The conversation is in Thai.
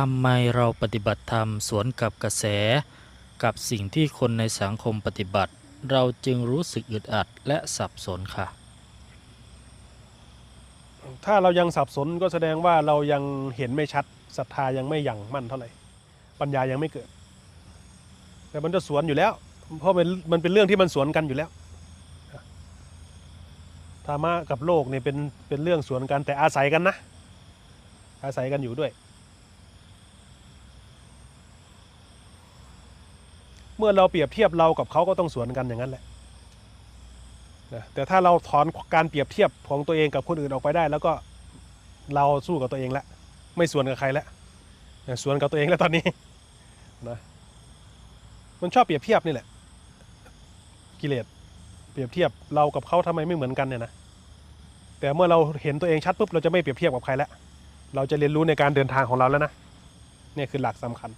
ทำไมเราปฏิบัติธรรมสวนกับกระแส กับสิ่งที่คนในสังคมปฏิบัติ เราจึงรู้สึกอึดอัดและสับสนค่ะ ถ้าเรายังสับสนก็แสดงว่าเรายังเห็นไม่ชัดศรัทธายังไม่ยังมั่นเท่าไหร่ปัญญายังไม่เกิด แต่มันจะสวนอยู่แล้ว เพราะมันมันเป็นเรื่องที่มันสวนกันอยู่แล้วธรรมะกับโลกเนี่ยเป็นเป็นเรื่องสวนกันแต่อาศัยกันนะ อาศัยกันอยู่ด้วย เมื่อเราเปรียบเทียบเรากับเขาก็ต้องสวนกันอย่างนั้นแหละนะแต่ถ้าเราถอนการเปรียบเทียบของตัวเองกับคนอื่นออกไปได้ แล้วก็เราสู้กับตัวเองแล้วไม่สวนกับใครแล้วนะสวนกับตัวเองแล้วตอนนี้นะมันชอบเปรียบเทียบนี่แหละ กิเลสเปรียบเทียบเรากับเขาทำไมไม่เหมือนกันเนี่ยนะแต่เมื่อเราเห็นตัวเองชัดปุ๊บเราจะไม่เปรียบเทียบกับใครแล้วเราจะเรียนรู้ในการเดินทางของเราแล้วนะนี่คือหลักสำคัญ